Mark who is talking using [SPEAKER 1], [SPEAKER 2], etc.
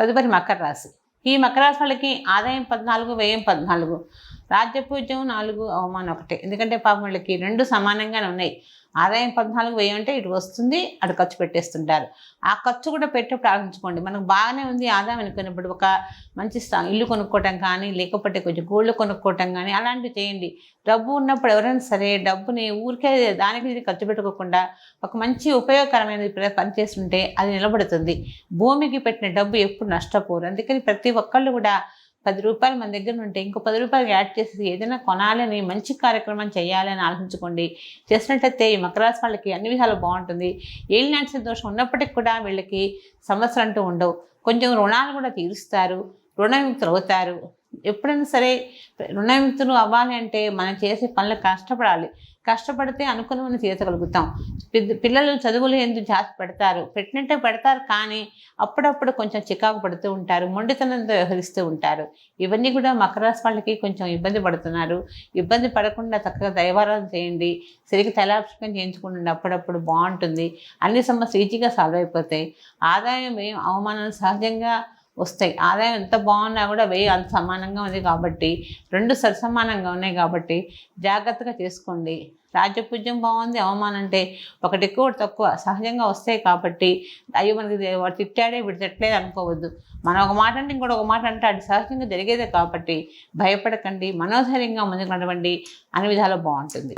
[SPEAKER 1] తదుపరి మకర రాశి. ఈ మకర రాశి వాళ్ళకి ఆదాయం పద్నాలుగు వ్యయం పద్నాలుగు. రాజ్యపూజ్యం నాలుగు అవమానం ఒకటే. ఎందుకంటే పాపం వాళ్ళకి రెండు సమానంగానే ఉన్నాయి. ఆదాయం పద్నాలుగు వెయ్యి అంటే ఇటు వస్తుంది అటు ఖర్చు పెట్టేస్తుంటారు. ఆ ఖర్చు కూడా పెట్టి ప్రారంభించుకోండి మనకు బాగానే ఉంది ఆదాయం అనుకున్నప్పుడు ఒక మంచి ఇల్లు కొనుక్కోవటం కానీ లేకపోతే కొంచెం గోల్డ్ కొనుక్కోవటం కానీ అలాంటివి చేయండి. డబ్బు ఉన్నప్పుడు ఎవరైనా సరే డబ్బుని ఊరికే దానికి ఇది ఖర్చు పెట్టుకోకుండా ఒక మంచి ఉపయోగకరమైన పనిచేస్తుంటే పని చేస్తుంటే అది నిలబడుతుంది. భూమికి పెట్టిన డబ్బు ఎప్పుడు నష్టపోరు. అందుకని ప్రతి ఒక్కళ్ళు కూడా పది రూపాయలు మన దగ్గర ఉంటే ఇంకో పది రూపాయలు యాడ్ చేసి ఏదైనా కొనాలని మంచి కార్యక్రమం చేయాలని ఆలోచించుకోండి. చేసినట్టయితే ఈ మకర రాశి వాళ్ళకి అన్ని విధాలు బాగుంటుంది. ఏళ్ళు దోషం ఉన్నప్పటికీ కూడా వీళ్ళకి సమస్యలు అంటూ ఉండవు. కొంచెం రుణాలు కూడా తీరుస్తారు. రుణవిముక్తులు అవుతారు ఎప్పుడైనా సరే రుణవిముక్తులు అవ్వాలి అంటే మనం చేసే పనులు కష్టపడాలి. కష్టపడితే అనుకున్నవన్నీ తీర్చగలుగుతాం పిల్ల- పిల్లలు చదువులు ఎందుకు జాతి పెడతారు? పెట్టినట్టే పెడతారు కానీ అప్పుడప్పుడు కొంచెం చికాకు పడుతూ ఉంటారు మొండితనంతో వ్యవహరిస్తూ ఉంటారు. ఇవన్నీ కూడా మకర రాశి వాళ్ళకి కొంచెం ఇబ్బంది పడుతున్నారు. ఇబ్బంది పడకుండా చక్కగా దైవారాధన చేయండి. సరిగ్గా తలాభిషేకం చేయించుకుంటుండే అప్పుడప్పుడు బాగుంటుంది. అన్ని సమస్యలు ఈజీగా సాల్వ్ అయిపోతాయి. ఆదాయం ఏం అవమానాలు సహజంగా వస్తాయి. ఆదాయం ఎంత బాగున్నా కూడా వెయ్యి అంత సమానంగా ఉంది కాబట్టి రెండు సరిసమానంగా ఉన్నాయి కాబట్టి జాగ్రత్తగా చేసుకోండి. రాజ్యపూజ్యం బాగుంది అవమానం అంటే ఒకటి ఎక్కువ తక్కువ సహజంగా వస్తాయి కాబట్టి అయ్యో మనకి వాడు తిట్టాడే వీడు తిట్టలేదు అనుకోవద్దు. మనం ఒక మాట అంటే ఇంకోటి ఒక మాట అంటే అది సహజంగా జరిగేదే కాబట్టి భయపడకండి మనోధైర్యంగా ముందుకు నడవండి. అన్ని విధాలు బాగుంటుంది.